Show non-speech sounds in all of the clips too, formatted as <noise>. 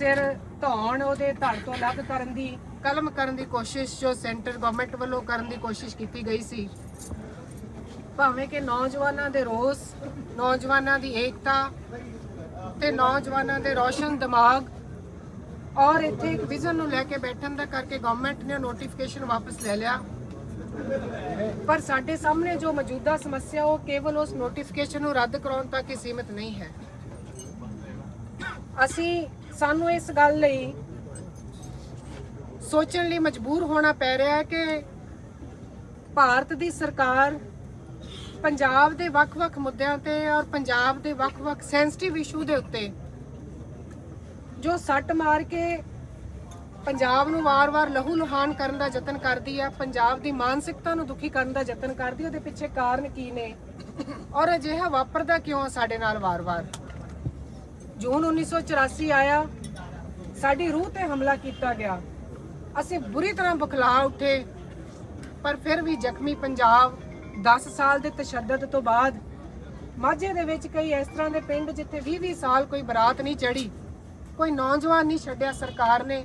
ਸਿਰ ਧੌਣ ਉਹਦੇ ਧੜ ਤੋਂ ਅਲੱਗ ਕਰਨ ਦੀ, ਕਲਮ ਕਰਨ ਦੀ ਕੋਸ਼ਿਸ਼ ਜੋ ਸੈਂਟਰ ਗਵਰਨਮੈਂਟ ਵੱਲੋਂ ਕਰਨ ਦੀ ਕੋਸ਼ਿਸ਼ ਕੀਤੀ ਗਈ ਸੀ। ਭਾਵੇਂ ਕਿ ਨੌਜਵਾਨਾਂ ਦੇ ਰੋਸ, ਨੌਜਵਾਨਾਂ ਦੀ ਏਕਤਾ ਤੇ ਨੌਜਵਾਨਾਂ ਦੇ ਰੋਸ਼ਨ ਦਿਮਾਗ ਔਰ ਇੱਥੇ ਇੱਕ ਵਿਜ਼ਨ ਨੂੰ ਲੈ ਕੇ ਬੈਠਣ ਦਾ ਕਰਕੇ ਗਵਰਨਮੈਂਟ ਨੇ ਨੋਟੀਫਿਕੇਸ਼ਨ ਵਾਪਸ ਲੈ ਲਿਆ। ਪਰ ਸਾਡੇ ਸਾਹਮਣੇ ਜੋ ਮੌਜੂਦਾ ਸਮੱਸਿਆ, ਉਹ ਕੇਵਲ ਉਸ ਨੋਟੀਫਿਕੇਸ਼ਨ ਨੂੰ ਰੱਦ ਕਰਾਉਣ ਤੱਕ ਹੀ ਸੀਮਿਤ ਨਹੀਂ ਹੈ। ਅਸੀਂ ਸਾਨੂੰ ਇਸ ਗੱਲ ਲਈ ਸੋਚਣ ਲਈ ਮਜਬੂਰ ਹੋਣਾ ਪੈ ਰਿਹਾ ਹੈ ਕਿ ਭਾਰਤ ਦੀ ਸਰਕਾਰ ਪੰਜਾਬ ਦੇ ਵੱਖ-ਵੱਖ ਮੁੱਦਿਆਂ ਤੇ ਔਰ ਪੰਜਾਬ ਦੇ ਵੱਖ-ਵੱਖ ਸੈਂਸਿਟਿਵ ਇਸ਼ੂ ਦੇ ਉੱਤੇ ਜੋ ਸੱਟ ਮਾਰ ਕੇ ਪੰਜਾਬ ਨੂੰ ਵਾਰ-ਵਾਰ ਲਹੂ ਲੁਹਾਨ ਕਰਨ ਦਾ ਯਤਨ ਕਰਦੀ ਹੈ, ਪੰਜਾਬ ਦੀ ਮਾਨਸਿਕਤਾ ਨੂੰ ਦੁਖੀ ਕਰਨ ਦਾ ਯਤਨ ਕਰਦੀ ਉਹਦੇ ਪਿੱਛੇ ਕਾਰਨ ਕੀ ਨੇ ਔਰ ਅਜਿਹਾ ਵਾਪਰਦਾ ਕਿਉਂ ਹੈ ਸਾਡੇ ਨਾਲ ਵਾਰ-ਵਾਰ? ਜੂਨ 1984 ਆਇਆ, ਸਾਡੀ ਰੂਹ ਤੇ ਹਮਲਾ ਕੀਤਾ ਗਿਆ। ਅਸੀਂ ਬੁਰੀ ਤਰ੍ਹਾਂ ਬੁਖਲਾ ਉੱਠੇ, ਪਰ ਫਿਰ ਵੀ ਜ਼ਖਮੀ ਪੰਜਾਬ 10 ਸਾਲ ਦੇ ਤਸ਼ੱਦਦ ਤੋਂ ਬਾਅਦ ਮਾਝੇ ਦੇ ਵਿੱਚ ਕਈ ਇਸ ਤਰ੍ਹਾਂ ਦੇ ਪਿੰਡ ਜਿੱਥੇ 20-20 ਸਾਲ ਕੋਈ ਬਰਾਤ ਨਹੀਂ ਚੜੀ ਕੋਈ ਨੌਜਵਾਨ ਨਹੀਂ ਛੱਡਿਆ ਸਰਕਾਰ ਨੇ।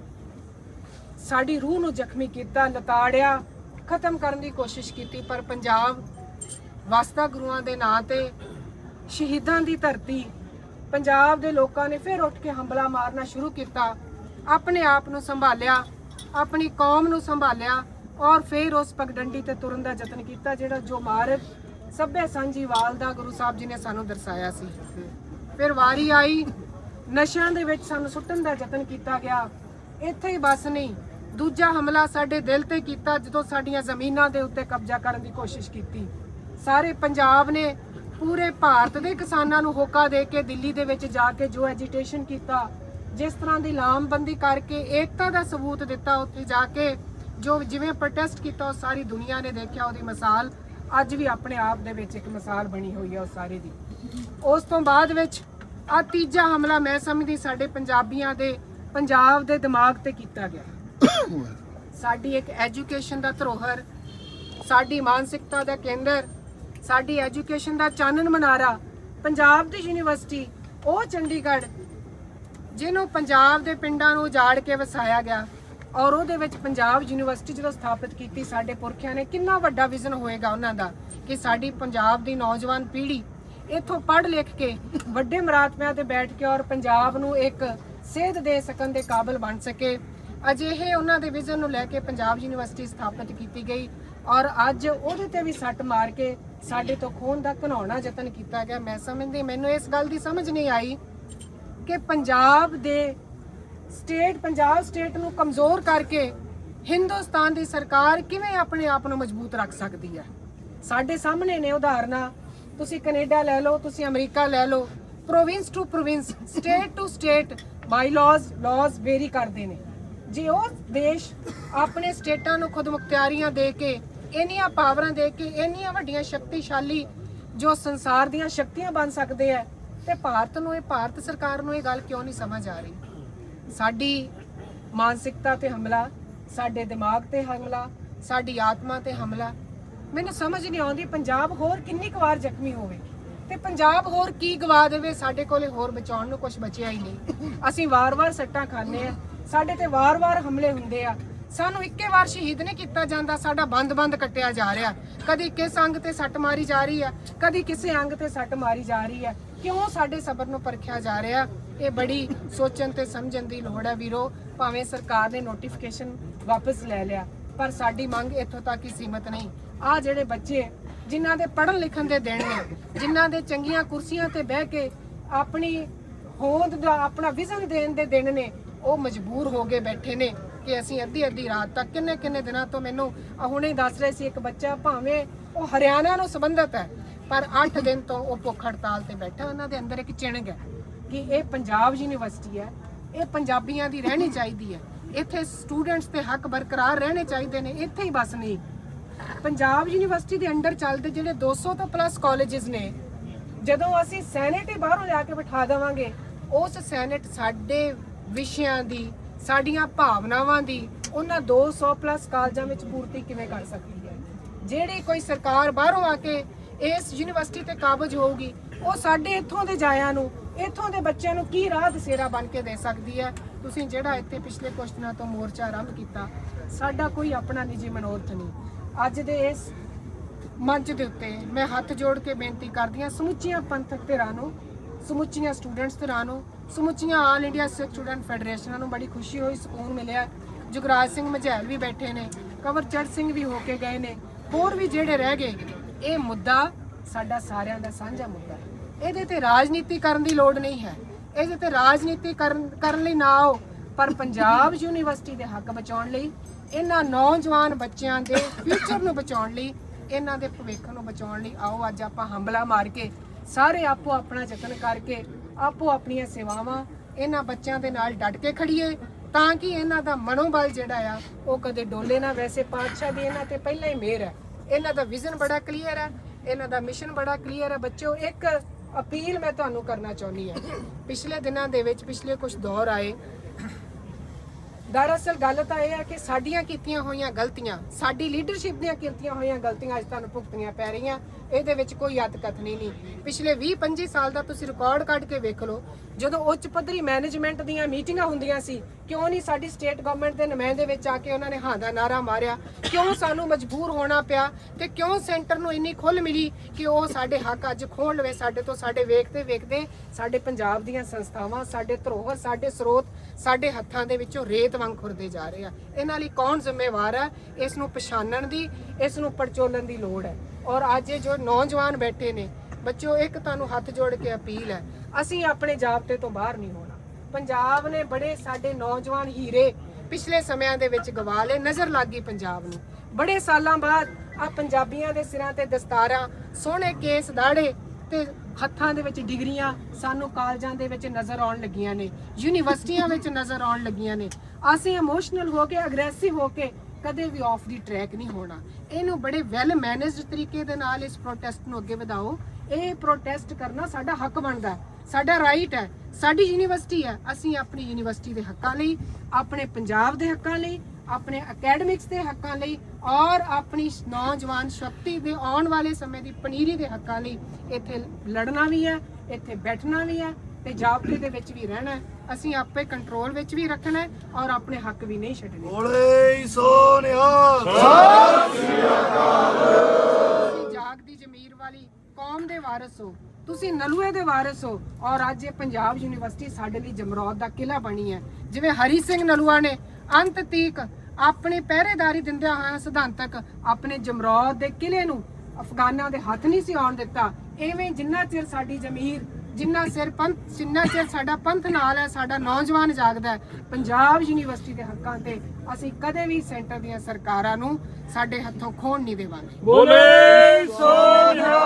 ਸਾਡੀ ਰੂਹ ਨੂੰ ਜ਼ਖਮੀ ਕੀਤਾ, ਲਤਾੜਿਆ, ਖਤਮ ਕਰਨ ਦੀ ਕੋਸ਼ਿਸ਼ ਕੀਤੀ, ਪਰ ਪੰਜਾਬ ਵਸਤਾ ਗੁਰੂਆਂ ਦੇ ਨਾਂ ਤੇ ਸ਼ਹੀਦਾਂ ਦੀ ਧਰਤੀ ਪੰਜਾਬ ਦੇ ਲੋਕਾਂ ਨੇ ਫਿਰ ਉੱਠ ਕੇ ਹੰਬਲਾ ਮਾਰਨਾ ਸ਼ੁਰੂ ਕੀਤਾ। ਆਪਣੇ ਆਪ ਨੂੰ ਸੰਭਾਲਿਆ, ਆਪਣੀ ਕੌਮ ਨੂੰ ਸੰਭਾਲਿਆ ਔਰ ਫਿਰ ਉਸ ਪਗਡੰਡੀ ਤੇ ਤੁਰਨ ਦਾ ਯਤਨ ਕੀਤਾ ਜਿਹੜਾ ਜੋ ਮਾਰਗ ਸੱਭੇ ਸਾਂਝੀਵਾਲ ਦਾ ਗੁਰੂ ਸਾਹਿਬ ਜੀ ਨੇ ਸਾਨੂੰ ਦਰਸਾਇਆ ਸੀ। ਫਿਰ ਵਾਰੀ ਆਈ, ਨਸ਼ਿਆਂ ਦੇ ਵਿੱਚ ਸਾਨੂੰ ਸੁੱਟਣ ਦਾ ਯਤਨ ਕੀਤਾ ਗਿਆ। ਇੱਥੇ ਹੀ ਬਸ ਨਹੀਂ, ਦੂਜਾ ਹਮਲਾ ਸਾਡੇ ਦਿਲ ਤੇ ਕੀਤਾ ਜਦੋਂ ਸਾਡੀਆਂ ਜ਼ਮੀਨਾਂ ਦੇ ਉੱਤੇ ਕਬਜ਼ਾ ਕਰਨ ਦੀ ਕੋਸ਼ਿਸ਼ ਕੀਤੀ। ਸਾਰੇ ਪੰਜਾਬ ਨੇ ਪੂਰੇ ਭਾਰਤ ਦੇ ਕਿਸਾਨਾਂ ਨੂੰ ਹੋਕਾ ਦੇ ਕੇ ਦਿੱਲੀ ਦੇ ਵਿੱਚ ਜਾ ਕੇ ਜੋ ਐਜੀਟੇਸ਼ਨ ਕੀਤਾ, ਜਿਸ ਤਰ੍ਹਾਂ ਦੀ ਲਾਮਬੰਦੀ ਕਰਕੇ ਏਕਤਾ ਦਾ ਸਬੂਤ ਦਿੱਤਾ, ਉੱਥੇ ਜਾ ਕੇ ਜੋ ਜਿਵੇਂ ਪ੍ਰੋਟੈਸਟ ਕੀਤਾ, ਉਹ ਸਾਰੀ ਦੁਨੀਆ ਨੇ ਦੇਖਿਆ, ਉਹਦੀ ਮਿਸਾਲ ਅੱਜ ਵੀ ਆਪਣੇ ਆਪ ਦੇ ਵਿੱਚ ਇੱਕ ਮਿਸਾਲ ਬਣੀ ਹੋਈ ਹੈ ਉਹ ਸਾਰੀ ਦੀ। ਉਸ ਤੋਂ ਬਾਅਦ ਵਿੱਚ ਆ ਤੀਜਾ ਹਮਲਾ ਮੈਂ ਸਮਝਦੀ ਸਾਡੇ ਪੰਜਾਬੀਆਂ ਦੇ, ਪੰਜਾਬ ਦੇ ਦਿਮਾਗ ਤੇ ਕੀਤਾ ਗਿਆ। ਸਾਡੀ ਇੱਕ ਐਜੂਕੇਸ਼ਨ ਦਾ ਧਰੋਹਰ, ਸਾਡੀ ਮਾਨਸਿਕਤਾ ਦਾ ਕੇਂਦਰ ਸਾਡੀ ਐਜੂਕੇਸ਼ਨ ਦਾ ਚਾਨਣ ਮਨਾਰਾ ਪੰਜਾਬ ਦੀ ਯੂਨੀਵਰਸਿਟੀ, ਉਹ ਚੰਡੀਗੜ੍ਹ, ਜਿਹਨੂੰ ਪੰਜਾਬ ਦੇ ਪਿੰਡਾਂ ਨੂੰ ਉਜਾੜ ਕੇ ਵਸਾਇਆ ਗਿਆ ਔਰ ਉਹਦੇ ਵਿੱਚ ਪੰਜਾਬ ਯੂਨੀਵਰਸਿਟੀ ਜਦੋਂ ਸਥਾਪਿਤ ਕੀਤੀ, ਸਾਡੇ ਪੁਰਖਿਆਂ ਨੇ ਕਿੰਨਾ ਵੱਡਾ ਵਿਜ਼ਨ ਹੋਏਗਾ ਉਹਨਾਂ ਦਾ ਕਿ ਸਾਡੀ ਪੰਜਾਬ ਦੀ ਨੌਜਵਾਨ ਪੀੜ੍ਹੀ ਇੱਥੋਂ ਪੜ੍ਹ ਲਿਖ ਕੇ ਵੱਡੇ ਮਰਾਤਮਿਆਂ ਤੇ ਬੈਠ ਕੇ ਔਰ ਪੰਜਾਬ ਨੂੰ ਇੱਕ ਸੇਧ ਦੇ ਸਕਣ ਦੇ ਕਾਬਿਲ ਬਣ ਸਕੇ। ਅਜਿਹੇ ਉਹਨਾਂ ਦੇ ਵਿਜ਼ਨ ਨੂੰ ਲੈ ਕੇ ਪੰਜਾਬ ਯੂਨੀਵਰਸਿਟੀ ਸਥਾਪਿਤ ਕੀਤੀ ਗਈ ਔਰ ਅੱਜ ਉਹਦੇ ਤੇ ਵੀ ਸੱਟ ਮਾਰ ਕੇ ਸਾਡੇ ਤੋਂ ਖੋਣ ਦਾ ਘਨਾਉਣਾ ਯਤਨ ਕੀਤਾ ਗਿਆ। ਮੈਂ ਸਮਝਦੀ, ਮੈਨੂੰ ਇਸ ਗੱਲ ਦੀ ਸਮਝ ਨਹੀਂ ਆਈ ਕਿ ਪੰਜਾਬ ਦੇ ਸਟੇਟ ਪੰਜਾਬ ਸਟੇਟ ਨੂੰ ਕਮਜ਼ੋਰ ਕਰਕੇ ਹਿੰਦੁਸਤਾਨ ਦੀ ਸਰਕਾਰ ਕਿਵੇਂ ਆਪਣੇ ਆਪ ਨੂੰ ਮਜ਼ਬੂਤ ਰੱਖ ਸਕਦੀ ਹੈ। ਸਾਡੇ ਸਾਹਮਣੇ ਨੇ ਉਦਾਹਰਨਾਂ, ਤੁਸੀਂ ਕੈਨੇਡਾ ਲੈ ਲਓ, ਤੁਸੀਂ ਅਮਰੀਕਾ ਲੈ ਲਓ province to province state to state by laws laws vary ਕਰਦੇ ਨੇ। ਜੇ ਉਹ ਦੇਸ਼ ਆਪਣੇ ਸਟੇਟਾਂ ਨੂੰ ਖੁਦ ਮੁਖਤਿਆਰੀਆਂ ਦੇ ਕੇ ਇੰਨੀਆਂ ਪਾਵਰਾਂ ਦੇ ਕੇ ਇੰਨੀਆਂ ਵੱਡੀਆਂ ਸ਼ਕਤੀਸ਼ਾਲੀ ਜੋ ਸੰਸਾਰ ਦੀਆਂ ਸ਼ਕਤੀਆਂ ਬਣ ਸਕਦੇ ਆ ਤੇ ਭਾਰਤ ਨੂੰ ਇਹ, ਭਾਰਤ ਸਰਕਾਰ ਨੂੰ ਇਹ ਗੱਲ ਕਿਉਂ ਨਹੀਂ ਸਮਝ ਆ ਰਹੀ? ਸਾਡੀ ਮਾਨਸਿਕਤਾ ਤੇ ਹਮਲਾ, ਸਾਡੇ ਦਿਮਾਗ ਤੇ ਹਮਲਾ, ਸਾਡੀ ਆਤਮਾ ਤੇ ਹਮਲਾ, ਮੈਨੂੰ ਸਮਝ ਨਹੀਂ ਆਉਂਦੀ ਪੰਜਾਬ ਹੋਰ ਕਿੰਨੀ ਕੁ ਵਾਰ ਜ਼ਖਮੀ ਹੋਵੇ ਤੇ ਪੰਜਾਬ ਹੋਰ ਕੀ ਗਵਾ ਦੇਵੇ, ਸਾਡੇ ਕੋਲੇ ਹੋਰ ਬਚਾਉਣ ਨੂੰ ਕੁਝ ਬਚਿਆ ਹੀ ਨਹੀਂ। ਅਸੀਂ ਵਾਰ-ਵਾਰ ਸੱਟਾਂ ਖਾਂਦੇ ਆ, ਸਾਡੇ ਤੇ ਵਾਰ-ਵਾਰ ਹਮਲੇ ਹੁੰਦੇ ਆ ਸਾਨੂੰ ਇੱਕੇ ਵਾਰ ਸ਼ਹੀਦ ਨਹੀਂ ਕੀਤਾ ਜਾਂਦਾ, ਸਾਡਾ ਬੰਦ-ਬੰਦ ਕੱਟਿਆ ਜਾ ਰਿਹਾ। ਕਦੀ ਕਿਸ ਅੰਗ ਤੇ ਸੱਟ ਮਾਰੀ ਜਾ ਰਹੀ ਆ ਕਦੀ ਕਿਸੇ ਅੰਗ ਤੇ ਸੱਟ ਮਾਰੀ ਜਾ ਰਹੀ ਆ ਕਿਉਂ ਸਾਡੇ ਸਬਰ ਨੂੰ ਪਰਖਿਆ ਜਾ ਰਿਹਾ? ਇਹ ਬੜੀ ਸੋਚਣ ਤੇ ਸਮਝਣ ਦੀ ਲੋੜ ਹੈ ਵੀਰੋ। ਭਾਵੇਂ ਸਰਕਾਰ ਨੇ ਨੋਟੀਫਿਕੇਸ਼ਨ ਵਾਪਸ ਲੈ ਲਿਆ, ਪਰ ਸਾਡੀ ਮੰਗ ਇੱਥੋਂ ਤੱਕ ਹੀ ਸੀਮਤ ਨਹੀਂ। ਆ ਜਿਹੜੇ ਬੱਚੇ, ਜਿਨ੍ਹਾਂ ਦੇ ਪੜ੍ਹਨ ਲਿਖਣ ਦੇ ਦਿਨ ਨੇ, ਜਿਨ੍ਹਾਂ ਦੇ ਚੰਗੀਆਂ ਕੁਰਸੀਆਂ ਤੇ ਬਹਿ ਕੇ ਆਪਣੀ ਹੋਂਦ ਦਾ, ਆਪਣਾ ਵਿਜ਼ਨ ਦੇਣ ਦੇ ਦਿਨ ਨੇ, ਉਹ ਮਜਬੂਰ ਹੋ ਕੇ ਬੈਠੇ ਨੇ। ਕਿ ਅਸੀਂ ਅੱਧੀ ਅੱਧੀ ਰਾਤ ਤੱਕ ਕਿੰਨੇ ਕਿੰਨੇ ਦਿਨਾਂ ਤੋਂ ਮੈਨੂੰ ਆਹ ਹੁਣੇ ਹੀ ਦੱਸ ਰਹੇ ਸੀ ਇੱਕ ਬੱਚਾ ਭਾਵੇਂ ਉਹ ਹਰਿਆਣਾ ਨੂੰ ਸੰਬੰਧਿਤ ਹੈ, ਪਰ 8 ਦਿਨ ਤੋਂ ਉਹ ਭੁੱਖ ਹੜਤਾਲ ਤੇ ਬੈਠਾ, ਉਹਨਾਂ ਦੇ ਅੰਦਰ ਇੱਕ ਚਿਣਗ ਹੈ ਕਿ ਇਹ ਪੰਜਾਬ ਯੂਨੀਵਰਸਿਟੀ ਹੈ, ਇਹ ਪੰਜਾਬੀਆਂ ਦੀ ਰਹਿਣੀ ਚਾਹੀਦੀ ਹੈ, ਇੱਥੇ ਸਟੂਡੈਂਟਸ ਤੇ ਹੱਕ ਬਰਕਰਾਰ ਰਹਿਣੇ ਚਾਹੀਦੇ ਨੇ, ਇੱਥੇ ਹੀ ਬਸ ਨਹੀਂ। ਪੰਜਾਬ ਯੂਨੀਵਰਸਿਟੀ ਦੇ ਅੰਡਰ ਚੱਲਦੇ ਜਿਹੜੇ 200 ਤੋਂ ਪਲੱਸ ਕਾਲਜਸ ਨੇ, ਜਦੋਂ ਅਸੀਂ ਸੈਨੇਟ ਹੀ ਬਾਹਰੋਂ ਲਿਆ ਕੇ ਬਿਠਾ ਦੇਵਾਂਗੇ, ਉਸ ਸੈਨੇਟ ਸਾਡੇ ਵਿਸ਼ਿਆਂ ਦੀ ਸਾਡੀਆਂ ਭਾਵਨਾਵਾਂ ਦੀ ਉਹਨਾਂ 200 ਪਲੱਸ ਕਾਲਜਾਂ ਵਿੱਚ ਪੂਰਤੀ ਕਿਵੇਂ ਕਰ ਸਕਦੀ ਹੈ? ਜਿਹੜੀ ਕੋਈ ਸਰਕਾਰ ਬਾਹਰੋਂ ਆ ਕੇ ਇਸ ਯੂਨੀਵਰਸਿਟੀ ਤੇ ਕਾਬਜ ਹੋਊਗੀ, ਉਹ ਸਾਡੇ ਇੱਥੋਂ ਦੇ ਜਾਇਆਂ ਨੂੰ, ਇੱਥੋਂ ਦੇ ਬੱਚਿਆਂ ਨੂੰ ਕੀ ਰਾਹ ਦਸੇਰਾ ਬਣ ਕੇ ਦੇ ਸਕਦੀ ਹੈ? ਤੁਸੀਂ ਜਿਹੜਾ ਇੱਥੇ ਪਿਛਲੇ ਕੁਝ ਦਿਨਾਂ ਤੋਂ ਮੋਰਚਾ ਆਰੰਭ ਕੀਤਾ, ਸਾਡਾ ਕੋਈ ਆਪਣਾ ਨਿੱਜੀ ਮਨੋਰਥ ਨਹੀਂ। ਅੱਜ ਦੇ ਇਸ ਮੰਚ ਦੇ ਉੱਤੇ ਮੈਂ ਹੱਥ ਜੋੜ ਕੇ ਬੇਨਤੀ ਕਰਦੀ ਹਾਂ, ਸਮੁੱਚੀਆਂ ਪੰਥਕ ਧਿਰਾਂ ਨੂੰ, ਸਮੁੱਚੀਆਂ ਸਟੂਡੈਂਟਸ ਧਿਰਾਂ ਨੂੰ ਸਮੁੱਚੀਆਂ ਆਲ ਇੰਡੀਆ ਸਿੱਖ ਸਟੂਡੈਂਟ ਫੈਡਰੇਸ਼ਨਾਂ ਨੂੰ ਬੜੀ ਖੁਸ਼ੀ ਹੋਈ ਸਕੂਨ ਮਿਲਿਆ। ਜੁਗਰਾਜ ਸਿੰਘ ਮਝੈਲ ਵੀ ਬੈਠੇ ਨੇ ਕਵਰਚੜ ਸਿੰਘ ਵੀ ਹੋ ਕੇ ਗਏ ਨੇ। ਹੋਰ ਵੀ ਜਿਹੜੇ ਰਹਿ ਗਏ ਇਹ ਮੁੱਦਾ ਸਾਡਾ ਸਾਰਿਆਂ ਦਾ ਸਾਂਝਾ ਮੁੱਦਾ ਹੈ। ਇਹਦੇ ਤੇ ਰਾਜਨੀਤੀ ਕਰਨ ਦੀ ਲੋੜ ਨਹੀਂ ਹੈ। ਇਹਦੇ ਤੇ ਰਾਜਨੀਤੀ ਕਰਨ ਕਰਨ ਲਈ ਨਾ ਆਓ ਪਰ ਪੰਜਾਬ <laughs> ਯੂਨੀਵਰਸਿਟੀ ਦੇ ਹੱਕ ਬਚਾਉਣ ਲਈ ਇਹਨਾਂ ਨੌਜਵਾਨ ਬੱਚਿਆਂ ਦੇ ਫਿਊਚਰ ਨੂੰ ਬਚਾਉਣ ਲਈ ਇਹਨਾਂ ਦੇ ਭਵਿੱਖ ਨੂੰ ਬਚਾਉਣ ਲਈ ਆਓ। ਅੱਜ ਆਪਾਂ ਹੰਬਲਾ ਮਾਰ ਕੇ ਸਾਰੇ ਆਪੋ ਆਪਣਾ ਯਤਨ ਕਰਕੇ ਆਪੋ ਆਪਣੀਆਂ ਸੇਵਾਵਾਂ ਇਹਨਾਂ ਬੱਚਿਆਂ ਦੇ ਨਾਲ ਡਟ ਕੇ ਖੜੀਏ ਤਾਂ ਕਿ ਇਹਨਾਂ ਦਾ ਮਨੋਬਲ ਜਿਹੜਾ ਆ, ਉਹ ਕਦੇ ਡੋਲੇ ਨਾ ਵੈਸੇ ਪਾਤਸ਼ਾਹ ਦੀ ਇਹਨਾਂ ਤੇ ਪਹਿਲਾਂ ਹੀ ਮਿਹਰ ਹੈ। ਇਹਨਾਂ ਦਾ ਵਿਜ਼ਨ ਬੜਾ ਕਲੀਅਰ ਹੈ, ਇਹਨਾਂ ਦਾ ਮਿਸ਼ਨ ਬੜਾ ਕਲੀਅਰ ਹੈ। ਬੱਚਿਓ, ਇੱਕ ਅਪੀਲ ਮੈਂ ਤੁਹਾਨੂੰ ਕਰਨਾ ਚਾਹੁੰਦੀ ਹਾਂ। ਪਿਛਲੇ ਦਿਨਾਂ ਦੇ ਵਿੱਚ ਪਿਛਲੇ ਕੁਝ ਦੌਰ ਆਏ, ਦਰਅਸਲ ਗੱਲ ਤਾਂ ਇਹ ਹੈ ਕਿ ਸਾਡੀਆਂ ਕੀਤੀਆਂ ਹੋਈਆਂ ਗਲਤੀਆਂ, ਸਾਡੀ ਲੀਡਰਸ਼ਿਪ ਦੀਆਂ ਕੀਤੀਆਂ ਹੋਈਆਂ ਗਲਤੀਆਂ ਅੱਜ ਤੁਹਾਨੂੰ ਭੁਗਤਣੀਆਂ ਪੈ ਰਹੀਆਂ। ਇਹਦੇ ਵਿੱਚ ਕੋਈ ਅੱਤ ਨਹੀਂ ਪਿਛਲੇ 20-25 ਸਾਲ ਦਾ ਤੁਸੀਂ ਰਿਕਾਰਡ ਕੱਢ ਕੇ ਵੇਖ ਲਓ, ਜਦੋਂ ਉੱਚ ਪੱਧਰੀ ਮੈਨੇਜਮੈਂਟ ਦੀਆਂ ਮੀਟਿੰਗਾਂ ਹੁੰਦੀਆਂ ਸੀ, ਕਿਉਂ ਨਹੀਂ ਸਾਡੀ ਸਟੇਟ ਗਵਰਨਮੈਂਟ ਦੇ ਨੁਮਾਇੰਦੇ ਵਿੱਚ ਆ ਕੇ ਉਹਨਾਂ ਨੇ ਹਾਂ ਦਾ ਨਾਰਾ ਮਾਰਿਆ? ਕਿਉਂ ਸਾਨੂੰ ਮਜਬੂਰ ਹੋਣਾ ਪਿਆ ਤੇ ਕਿਉਂ ਸੈਂਟਰ ਨੂੰ ਇੰਨੀ ਖੁੱਲ ਮਿਲੀ ਕਿ ਉਹ ਸਾਡੇ ਹੱਕ ਅੱਜ ਖੋਣ ਲਵੇ, ਸਾਡੇ ਤੋਂ ਸਾਡੇ ਵੇਖਦੇ ਵੇਖਦੇ ਸਾਡੇ ਪੰਜਾਬ ਦੀਆਂ ਸੰਸਥਾਵਾਂ, ਸਾਡੇ ਧਰੋਹਰ, ਸਾਡੇ ਸਰੋਤ, ਸਾਡੇ ਹੱਥਾਂ ਦੇ ਵਿੱਚੋਂ ਰੇਤ ਵਾਂਗ ਖੁਰਦੇ ਜਾ ਰਹੇ ਆ। ਇਹਨਾਂ ਲਈ ਕੌਣ ਜ਼ਿੰਮੇਵਾਰ ਹੈ ਇਸ ਨੂੰ ਪਛਾਣਨ ਦੀ, ਇਸ ਨੂੰ ਪਰਚੋਲਣ ਦੀ ਲੋੜ ਹੈ। ਔਰ ਅੱਜ ਇਹ ਜੋ ਨੌਜਵਾਨ ਬੈਠੇ ਨੇ, ਬੱਚਿਓ, ਇੱਕ ਤੁਹਾਨੂੰ ਹੱਥ ਜੋੜ ਕੇ ਅਪੀਲ ਹੈ, ਅਸੀਂ ਆਪਣੇ ਜਾਬਤੇ ਤੋਂ ਬਾਹਰ ਨਹੀਂ ਹੋਣਾ। ਪੰਜਾਬ ਨੇ ਬੜੇ ਸਾਡੇ ਨੌਜਵਾਨ ਹੀਰੇ ਪਿਛਲੇ ਸਮਿਆਂ ਦੇ ਵਿੱਚ ਗਵਾ ਲਏ, ਨਜ਼ਰ ਲੱਗ ਪੰਜਾਬ ਨੂੰ। ਬੜੇ ਸਾਲਾਂ ਬਾਅਦ ਆ ਪੰਜਾਬੀਆਂ ਦੇ ਸਿਰਾਂ ਤੇ ਦਸਤਾਰਾਂ, ਸੋਹਣੇ ਕੇਸ ਦਾੜੇ ਤੇ ਹੱਥਾਂ ਦੇ ਵਿੱਚ ਡਿਗਰੀਆਂ ਸਾਨੂੰ ਕਾਲਜਾਂ ਦੇ ਵਿੱਚ ਨਜ਼ਰ ਆਉਣ ਲੱਗੀਆਂ ਨੇ, ਯੂਨੀਵਰਸਿਟੀਆਂ ਵਿੱਚ ਨਜ਼ਰ ਆਉਣ ਲੱਗੀਆਂ ਨੇ। ਅਸੀਂ ਇਮੋਸ਼ਨਲ ਹੋ ਕੇ ਅਗਰੈਸਿਵ ਹੋ ਕੇ ਕਦੇ ਵੀ ਆਫ ਦੀ ਟਰੈਕ ਨਹੀਂ ਹੋਣਾ। ਇਹਨੂੰ ਬੜੇ ਵੈਲ ਮੈਨੇਜਡ ਤਰੀਕੇ ਦੇ ਨਾਲ ਇਸ ਪ੍ਰੋਟੈਸਟ ਨੂੰ ਅੱਗੇ ਵਧਾਓ। ਇਹ ਪ੍ਰੋਟੈਸਟ ਕਰਨਾ ਸਾਡਾ ਹੱਕ ਬਣਦਾ ਸਾਡਾ ਰਾਈਟ ਹੈ। ਸਾਡੀ ਯੂਨੀਵਰਸਿਟੀ ਹੈ। ਅਸੀਂ ਆਪਣੀ ਯੂਨੀਵਰਸਿਟੀ ਦੇ ਹੱਕਾਂ ਲਈ, ਆਪਣੇ ਪੰਜਾਬ ਦੇ ਹੱਕਾਂ ਲਈ, ਆਪਣੇ ਅਕੈਡਮਿਕਸ ਦੇ ਹੱਕਾਂ ਲਈ ਔਰ ਆਪਣੀ ਨੌਜਵਾਨ ਸ਼ਕਤੀ ਦੇ ਆਉਣ ਵਾਲੇ ਸਮੇਂ ਦੀ ਪਨੀਰੀ ਦੇ ਹੱਕਾਂ ਲਈ ਇੱਥੇ ਲੜਨਾ ਵੀ ਹੈ, ਇੱਥੇ ਬੈਠਣਾ ਵੀ ਹੈ ਤੇ ਜਾਬਤੇ ਦੇ ਵਿੱਚ ਵੀ ਰਹਿਣਾ ਹੈ। ਅਸੀਂ ਆਪੇ ਕੰਟਰੋਲ ਵਿੱਚ ਵੀ ਰੱਖਣਾ ਹੈ ਔਰ ਆਪਣੇ ਹੱਕ ਵੀ ਨਹੀਂ ਛੱਡਣੇ। ਬੋਲੇ ਸੋਨਿਆ ਤੁਸੀਂ ਜਾਗਦੀ ਜ਼ਮੀਰ ਵਾਲੀ ਕੌਮ ਦੇ ਵਾਰਿਸ ਹੋ। ਤੁਸੀਂ ਨਲੂਏ ਦੇ ਵਾਰਿਸ ਹੋ ਔਰ ਅੱਜ ਇਹ ਪੰਜਾਬ ਯੂਨੀਵਰਸਿਟੀ ਸਾਡੇ ਲਈ ਜਮਰੌਦ ਦਾ ਕਿਲਾ ਬਣੀ ਹੈ। ਜਿਵੇਂ ਹਰੀ ਸਿੰਘ ਨਲੂਆ ਨੇ ਅੰਤ ਤੀਕ ਆਪਣੀ ਪਹਿਰੇਦਾਰੀ ਦਿੰਦਿਆਂ ਹੋਇਆਂ ਸਿਧਾਂਤਕ ਆਪਣੇ ਜਮਰੌਦ ਦੇ ਕਿਲੇ ਨੂੰ ਅਫਗਾਨਾਂ ਦੇ ਹੱਥ ਨਹੀਂ ਸੀ ਆਉਣ ਦਿੱਤਾ। ਐਵੇਂ ਜਿੰਨਾ ਚਿਰ ਸਾਡੀ ਜ਼ਮੀਰ ਜਿੰਨਾ ਸਿਰ ਪੰਥ ਜਿੰਨਾ ਚਿਰ ਸਾਡਾ ਪੰਥ ਨਾਲ ਹੈ ਸਾਡਾ ਨੌਜਵਾਨ ਜਾਗਦਾ ਹੈ ਪੰਜਾਬ ਯੂਨੀਵਰਸਿਟੀ ਦੇ ਹੱਕਾਂ ਤੇ ਅਸੀਂ ਕਦੇ ਵੀ ਸੈਂਟਰ ਦੀਆਂ ਸਰਕਾਰਾਂ ਨੂੰ ਸਾਡੇ ਹੱਥੋਂ ਖੋਣ ਨਹੀਂ ਦੇਵਾਂਗੇ। ਬੋਲੇ ਸੋਨਿਆ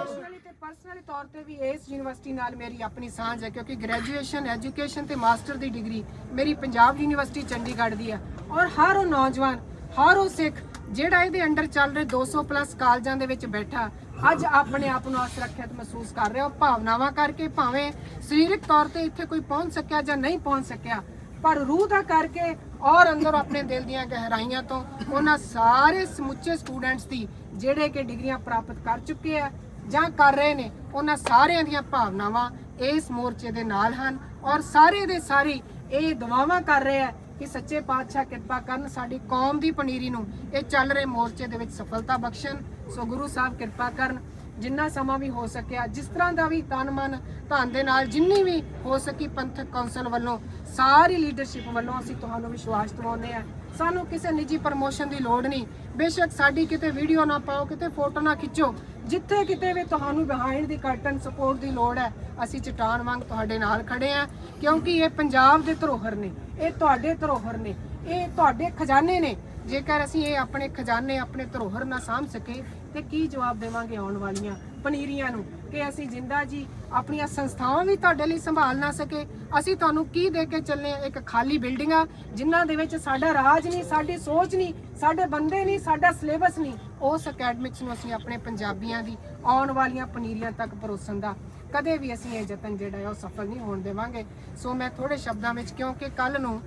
ਪਰਸਨਲੀ ਤੇ ਪਰਸਨਲੀ ਤੌਰ ਤੇ ਵੀ ਇਸ ਯੂਨੀਵਰਸਿਟੀ ਨਾਲ ਮੇਰੀ ਆਪਣੀ ਸਾਂਝ ਹੈ ਕਿਉਂਕਿ ਗ੍ਰੈਜੂਏਸ਼ਨ ਐਜੂਕੇਸ਼ਨ ਤੇ ਮਾਸਟਰ ਦੀ ਡਿਗਰੀ ਮੇਰੀ ਪੰਜਾਬ ਯੂਨੀਵਰਸਿਟੀ ਚੰਡੀਗੜ੍ਹ ਦੀ ਹੈ। ਔਰ ਹਰ ਉਹ ਨੌਜਵਾਨ ਹਰ ਉਹ ਸਿੱਖ ਜਿਹੜਾ ਇਹਦੇ ਅੰਡਰ ਚੱਲ ਰਹੇ 200 ਪਲੱਸ ਕਾਲਜਾਂ ਦੇ ਵਿੱਚ ਬੈਠਾ, ਅੱਜ ਆਪਣੇ ਆਪ ਨੂੰ ਅਸੁਰੱਖਿਅਤ ਮਹਿਸੂਸ ਕਰ ਰਿਹਾ, ਉਹ ਭਾਵਨਾਵਾਂ ਕਰਕੇ ਭਾਵੇਂ ਸਰੀਰਕ ਤੌਰ ਤੇ ਇੱਥੇ ਕੋਈ ਪਹੁੰਚ ਸਕਿਆ ਜਾਂ ਨਹੀਂ ਪਹੁੰਚ ਸਕਿਆ, ਪਰ ਰੂਹ ਦਾ ਕਰਕੇ ਔਰ ਅੰਦਰ ਆਪਣੇ ਦਿਲ ਦੀਆਂ ਗਹਿਰਾਈਆਂ ਤੋਂ ਉਹਨਾਂ ਸਾਰੇ ਸਮੁੱਚੇ ਸਟੂਡੈਂਟਸ ਦੀ ਜਿਹੜੇ ਕਿ ਡਿਗਰੀਆਂ ਪ੍ਰਾਪਤ ਕਰ ਚੁੱਕੇ ਆ ਜਾਂ ਕਰ ਰਹੇ ਨੇ, ਉਹਨਾਂ ਸਾਰਿਆਂ ਦੀਆਂ ਭਾਵਨਾਵਾਂ ਇਸ ਮੋਰਚੇ ਦੇ ਨਾਲ ਹਨ ਔਰ ਸਾਰੇ ਦੇ ਸਾਰੇ ਇਹ ਦੁਆਵਾਂ ਕਰ ਰਹੇ ਆ ਕਿ ਸੱਚੇ ਪਾਤਸ਼ਾਹ ਕਿਰਪਾ ਕਰਨ ਸਾਡੀ ਕੌਮ ਦੀ ਪਨੀਰੀ ਨੂੰ ਇਹ ਚੱਲ ਰਹੇ ਮੋਰਚੇ ਦੇ ਵਿੱਚ ਸਫਲਤਾ ਬਖਸ਼ਣ। ਸੋ ਗੁਰੂ ਸਾਹਿਬ ਕਿਰਪਾ ਕਰਨ, ਜਿੰਨਾ ਸਮਾਂ ਵੀ ਹੋ ਸਕਿਆ, ਜਿਸ ਤਰ੍ਹਾਂ ਦਾ ਵੀ ਤਨ ਮਨ ਧਨ ਦੇ ਨਾਲ ਜਿੰਨੀ ਵੀ ਹੋ ਸਕੀ ਪੰਥਕ ਕੌਂਸਲ ਵੱਲੋਂ, ਸਾਰੀ ਲੀਡਰਸ਼ਿਪ ਵੱਲੋਂ ਅਸੀਂ ਤੁਹਾਨੂੰ ਵਿਸ਼ਵਾਸ ਦਿਵਾਉਂਦੇ ਆ ਸਾਨੂੰ ਕਿਸੇ ਨਿੱਜੀ ਪ੍ਰਮੋਸ਼ਨ ਦੀ ਲੋੜ ਨਹੀਂ। ਬੇਸ਼ੱਕ ਸਾਡੀ ਕਿਤੇ ਵੀਡੀਓ ਨਾ ਪਾਓ, ਕਿਤੇ ਫੋਟੋ ਨਾ ਖਿੱਚੋ। ਜਿੱਥੇ ਕਿਤੇ ਵੀ ਤੁਹਾਨੂੰ ਬਿਹਾਈਂਡ ਦੀ ਕਰਟਨ ਸਪੋਰਟ ਦੀ ਲੋੜ ਹੈ, ਅਸੀਂ ਚਟਾਨ ਵਾਂਗ ਤੁਹਾਡੇ ਨਾਲ ਖੜੇ ਆ ਕਿਉਂਕਿ ਇਹ ਪੰਜਾਬ ਦੇ ਧਰੋਹਰ ਨੇ, ਇਹ ਤੁਹਾਡੇ ਧਰੋਹਰ ਨੇ, ਇਹ ਤੁਹਾਡੇ ਖਜ਼ਾਨੇ ਨੇ। ਜੇਕਰ ਅਸੀਂ ਇਹ ਆਪਣੇ ਖਜ਼ਾਨੇ, ਆਪਣੇ ਧਰੋਹਰ ਨਾ ਸਾਂਭ ਸਕੇ ਤੇ ਕੀ ਜਵਾਬ ਦੇਵਾਂਗੇ ਆਉਣ ਵਾਲੀਆਂ ਪਨੀਰੀਆਂ ਨੂੰ ਕਿ ਅਸੀਂ ਜਿੰਦਾ ਜੀ ਆਪਣੀਆਂ ਸੰਸਥਾਵਾਂ ਵੀ ਤੁਹਾਡੇ ਲਈ ਸੰਭਾਲ ਨਾ ਸਕੇ। ਅਸੀਂ ਤੁਹਾਨੂੰ ਕੀ ਦੇ ਕੇ ਚੱਲੇ ਇੱਕ ਖਾਲੀ ਬਿਲਡਿੰਗਾਂ ਆ ਜਿਨ੍ਹਾਂ ਦੇ ਵਿੱਚ ਸਾਡਾ ਰਾਜ ਨਹੀਂ, ਸਾਡੀ ਸੋਚ ਨਹੀਂ, ਸਾਡੇ ਬੰਦੇ ਨਹੀਂ, ਸਾਡਾ ਸਿਲੇਬਸ ਨਹੀਂ। ਉਸ ਅਕੈਡਮਿਕਸ ਨੂੰ ਅਸੀਂ ਆਪਣੇ ਪੰਜਾਬੀਆਂ ਦੀ ਆਉਣ ਵਾਲੀਆਂ ਪਨੀਰੀਆਂ ਤੱਕ ਪਰੋਸਣ ਦਾ ਕਦੇ ਵੀ ਅਸੀਂ ਇਹ ਯਤਨ ਜਿਹੜਾ ਹੈ ਉਹ ਸਫਲ ਨਹੀਂ ਹੋਣ ਦੇਵਾਂਗੇ। ਸੋ ਮੈਂ ਥੋੜੇ ਸ਼ਬਦਾਂ ਵਿੱਚ, ਕਿਉਂਕਿ ਕੱਲ ਨੂੰ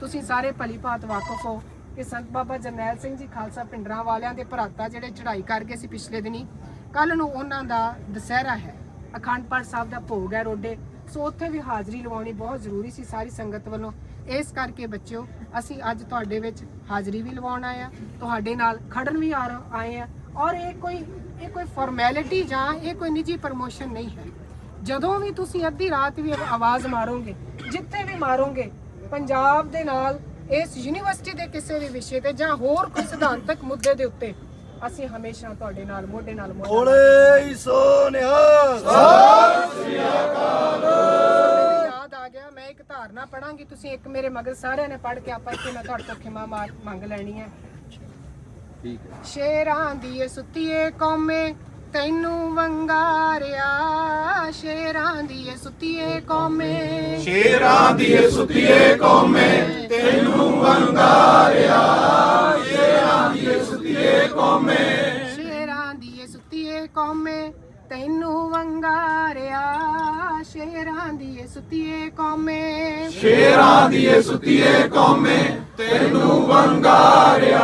ਤੁਸੀਂ ਸਾਰੇ ਭਲੀ ਭਾਤ ਵਾਕਫ ਹੋ ਕਿ ਸੰਤ ਬਾਬਾ ਜਰਨੈਲ ਸਿੰਘ ਜੀ ਖਾਲਸਾ ਪਿੰਡਰਾਂ ਵਾਲਿਆਂ ਦੇ ਭਰਾਤਾ ਜਿਹੜੇ ਚੜ੍ਹਾਈ ਕਰ ਗਏ ਸੀ ਪਿਛਲੇ ਦਿਨੀ। ਕੱਲ ਨੂੰ ਉਹਨਾਂ ਦਾ ਦਸਹਿਰਾ ਹੈ। ਅਖੰਡ ਪਾਠ ਸਾਹਿਬ ਦਾ ਭੋਗ ਹੈ ਰੋਡੇ। ਸੋ ਉੱਥੇ ਵੀ ਹਾਜ਼ਰੀ ਲਵਾਉਣੀ ਬਹੁਤ ਜ਼ਰੂਰੀ ਸੀ ਸਾਰੀ ਸੰਗਤ ਵੱਲੋਂ। ਇਸ ਕਰਕੇ ਬੱਚਿਓ, ਅਸੀਂ ਅੱਜ ਤੁਹਾਡੇ ਵਿੱਚ ਹਾਜ਼ਰੀ ਵੀ ਲਵਾਉਣ ਆਏ ਆ ਤੁਹਾਡੇ ਨਾਲ ਖੜਨ ਵੀ ਆ ਰ- ਆਏ ਆ ਔਰ ਇਹ ਕੋਈ ਇਹ ਕੋਈ ਫਾਰਮੈਲਿਟੀ ਜਾਂ ਇਹ ਕੋਈ ਨਿੱਜੀ ਪ੍ਰਮੋਸ਼ਨ ਨਹੀਂ ਹੈ। ਜਦੋਂ ਵੀ ਤੁਸੀਂ ਅੱਧੀ ਰਾਤ ਵੀ ਆਵਾਜ਼ ਮਾਰੋਗੇ, ਜਿੱਥੇ ਵੀ ਮਾਰੋਗੇ, ਪੰਜਾਬ ਦੇ ਨਾਲ, ਇਸ ਯੂਨੀਵਰਸਿਟੀ ਦੇ ਕਿਸੇ ਵੀ ਵਿਸ਼ੇ ਤੇ ਜਾਂ ਹੋਰ ਕੋਈ ਸਿਧਾਂਤਕ ਮੁੱਦੇ ਦੇ ਉੱਤੇ ਅਸੀਂ ਹਮੇਸ਼ਾ ਤੁਹਾਡੇ ਨਾਲ ਮੋਢੇ ਨਾਲ ਮੋਢਾ ਬੋਲੇ ਸੋ ਨਿਹਾਲ। ਮੈਨੂੰ ਯਾਦ ਆ ਗਿਆ ਮੈਂ ਇੱਕ ਧਾਰਨਾ ਪੜਾਂਗੀ ਤੁਸੀਂ ਇੱਕ ਮੇਰੇ ਮਗਰ ਸਾਰਿਆਂ ਨੇ ਪੜ੍ਹ ਕੇ ਆਪਾਂ ਇੱਥੇ ਮੈਂ ਤੁਹਾਡੇ ਤੋਂ ਖਿਮਾ ਮੰਗ ਲੈਣੀ ਹੈ। ਠੀਕ ਹੈ। ਸ਼ੇਰਾਂ ਦੀ ਏ ਸੁੱਤੀਏ ਕੌਮੇ ਤੈਨੂੰ ਵੰਗਾਰਿਆ। ਸ਼ੇਰਾਂ ਦੀ ਏ ਸੁੱਤੀਏ ਕੌਮੇ। ਸ਼ੇਰਾਂ ਦੀ ਇਹ ਸੁਤੀਏ ਕੌਮੇ ਤੈਨੂੰ ਸ਼ੇਰਾਂ ਦੀ ਸੁੱਤੀਏ ਕੌਮੇ ਤੈਨੂੰ ਵੰਗਾਰਿਆ। ਸ਼ੇਰਾਂ ਦੀ ਸੁੱਤੀਏ ਕੌਮੇ। ਸ਼ੇਰਾਂ ਦੀ ਇਹ ਸੁਤੀਏ ਕੌਮੇ ਤੈਨੂੰ ਵੰਗਾਰਿਆ।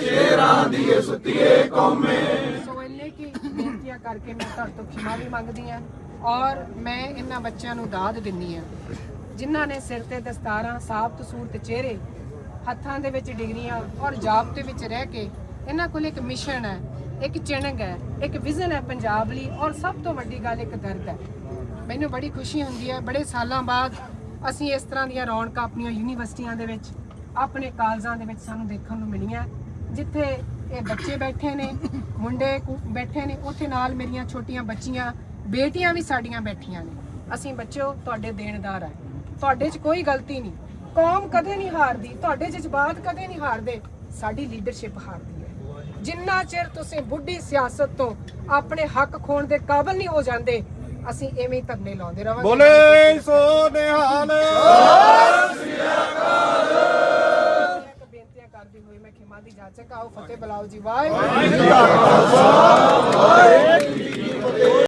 ਸ਼ੇਰਾਂ ਦੀ ਇਹ ਸੁਤੀਏ ਕੌਮੇ। ਸੋ ਇੰਨੇ ਕੀ ਬੇਨਤੀਆਂ ਕਰਕੇ ਮੈਂ ਤੁਹਾਡੇ ਤੋਂ ਖਿਮਾ ਵੀ ਮੰਗਦੀ ਹਾਂ ਔਰ ਮੈਂ ਇਹਨਾਂ ਬੱਚਿਆਂ ਨੂੰ ਦਾਦ ਦਿੰਨੀ ਆ ਜਿਨ੍ਹਾਂ ਨੇ ਸਿਰ ਤੇ ਦਸਤਾਰਾਂ ਸਾਬਤ ਸੂਰਤ ਚਿਹਰੇ ਹੱਥਾਂ ਦੇ ਵਿੱਚ ਡਿਗਰੀਆਂ ਔਰ ਜਾਬ ਦੇ ਵਿੱਚ ਰਹਿ ਕੇ ਇਹਨਾਂ ਕੋਲ ਇੱਕ ਮਿਸ਼ਨ ਹੈ, ਇੱਕ ਚਿਣਗ ਹੈ, ਇੱਕ ਵਿਜ਼ਨ ਹੈ ਪੰਜਾਬ ਲਈ ਔਰ ਸਭ ਤੋਂ ਵੱਡੀ ਗੱਲ ਇੱਕ ਦਰਦ ਹੈ। ਮੈਨੂੰ ਬੜੀ ਖੁਸ਼ੀ ਹੁੰਦੀ ਹੈ, ਬੜੇ ਸਾਲਾਂ ਬਾਅਦ ਅਸੀਂ ਇਸ ਤਰ੍ਹਾਂ ਦੀਆਂ ਰੌਣਕਾਂ ਆਪਣੀਆਂ ਯੂਨੀਵਰਸਿਟੀਆਂ ਦੇ ਵਿੱਚ, ਆਪਣੇ ਕਾਲਜਾਂ ਦੇ ਵਿੱਚ ਸਾਨੂੰ ਦੇਖਣ ਨੂੰ ਮਿਲੀਆਂ। ਜਿੱਥੇ ਇਹ ਬੱਚੇ ਬੈਠੇ ਨੇ, ਮੁੰਡੇ ਬੈਠੇ ਨੇ, ਉੱਥੇ ਨਾਲ ਮੇਰੀਆਂ ਛੋਟੀਆਂ ਬੱਚੀਆਂ, ਬੇਟੀਆਂ ਵੀ ਸਾਡੀਆਂ ਬੈਠੀਆਂ ਨੇ। ਅਸੀਂ ਬੱਚਿਓ, ਤੁਹਾਡੇ ਦੇਣਦਾਰ ਆ ਤੁਹਾਡੇ 'ਚ ਕੋਈ ਗਲਤੀ ਨਹੀਂ। ਕੌਮ ਕਦੇ ਨਹੀਂ ਹਾਰਦੀ, ਤੁਹਾਡੇ ਜਜ਼ਬਾਤ ਕਦੇ ਨਹੀਂ ਹਾਰਦੇ। ਸਾਡੀ ਲੀਡਰਸ਼ਿਪ ਹਾਰਦੀ ਜਿੰਨਾ ਚਿਰ ਤੁਸੀਂ ਬੁੱਢੀ ਸਿਆਸਤ ਤੋਂ ਆਪਣੇ ਹੱਕ ਖੋਣ ਦੇ ਕਾਬਲ ਨਹੀਂ ਹੋ ਜਾਂਦੇ ਅਸੀਂ ਐਵੇਂ ਹੀ ਧਰਨੇ ਲਾਉਂਦੇ ਰਵਾਂਗੇ। ਬੋਲੇ ਸੋ ਨਿਹਾਲ ਇੱਕ ਬੇਨਤੀਆਂ ਕਰਦੀ ਹੋਈ ਮੈਂ ਖਿਮਾ ਦੀ ਜਾਚਕ ਆਓ ਫਤਿਹ ਬੁਲਾਓ ਜੀ ਵਾਹਿਗੁਰੂ।